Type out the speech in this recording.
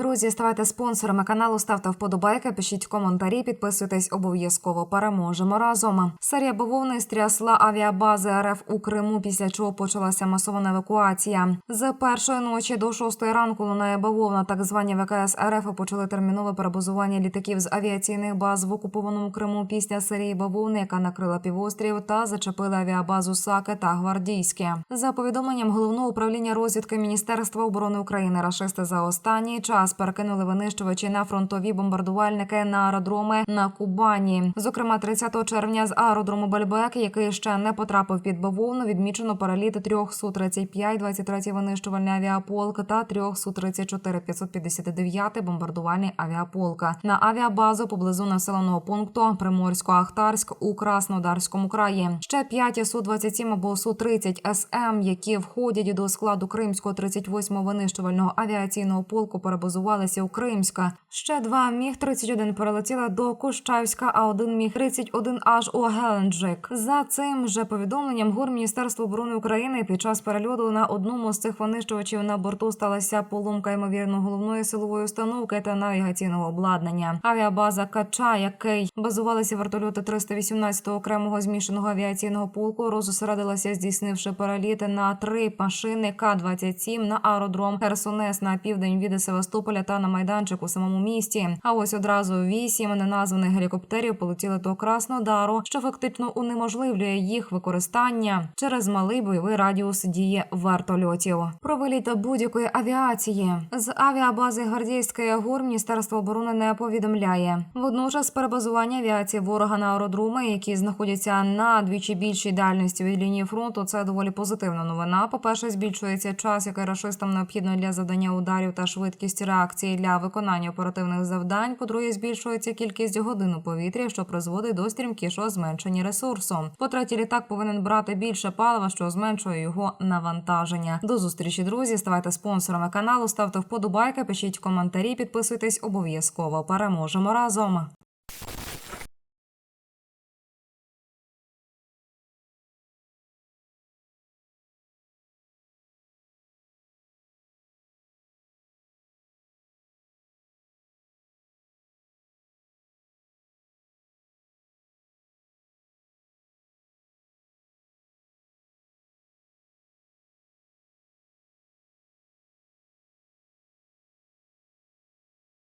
друзі, ставайте спонсорами каналу, ставте вподобайки, пишіть коментарі, підписуйтесь обов'язково. Переможемо разом. Серія бавовни стрясла авіабази РФ у Криму, після чого почалася масована евакуація. З першої ночі до шостої ранку лунає бавовна. Так звані ВКС РФ почали термінове перебазування літаків з авіаційних баз в окупованому Криму після серії бавовни, яка накрила півострів та зачепила авіабазу Саке та Гвардійське. За повідомленням головного управління розвідки Міністерства оборони України, рашисти за останній час перекинули винищувачі на фронтові бомбардувальники на аеродроми на Кубані. Зокрема, 30 червня з аеродрому Бельбек, який ще не потрапив під бавовну, відмічено переліт трьох су 35 23 винищувальний авіаполк та трьох су 34 559 бомбардувальний авіаполка на авіабазу поблизу населеного пункту Приморсько-Ахтарськ у Краснодарському краї. Ще 5 су 27 або су 30 СМ, які входять до складу Кримського 38-го винищувального авіаційного полку, перебазувалися у Кримська. Ще два міг 31 перелетіли до Кущавська, а один міг 31 аж у Геленджик. За цим же повідомленням ГУР Міністерства оборони України під час перельоту на одному з цих винищувачів на борту сталася поломка ймовірно головної силової установки та навігаційного обладнання. Авіабаза Кача, який базувалися вертольоти 318-го окремого змішаного авіаційного полку, розосередилася, здійснивши переліти на три машини К-27 на аеродром Херсонес на південь від Севастополя та на майданчик у самому місті. А ось одразу вісім неназваних гелікоптерів полетіли до Краснодару, що фактично унеможливлює їх використання через малий бойовий радіус дії вертольотів. Про виліт будь-якої авіації з авіабази Гвардійської ГУР Міністерство оборони не повідомляє. Водночас перебазування авіації ворога на аеродроми, які знаходяться на двічі більшій дальності від лінії фронту, це доволі позитивна новина. По перше, збільшується час, який рашистам необхідно для завдання ударів та швидкість реакції для виконання оперативних завдань. По-друге, збільшується кількість годин у повітрі, що призводить до стрімкішого зменшення ресурсу. По третє, літак повинен брати більше палива, що зменшує його навантаження. До зустрічі, друзі. Ставайте спонсорами каналу, ставте вподобайки, пишіть коментарі, підписуйтесь обов'язково. Переможемо разом.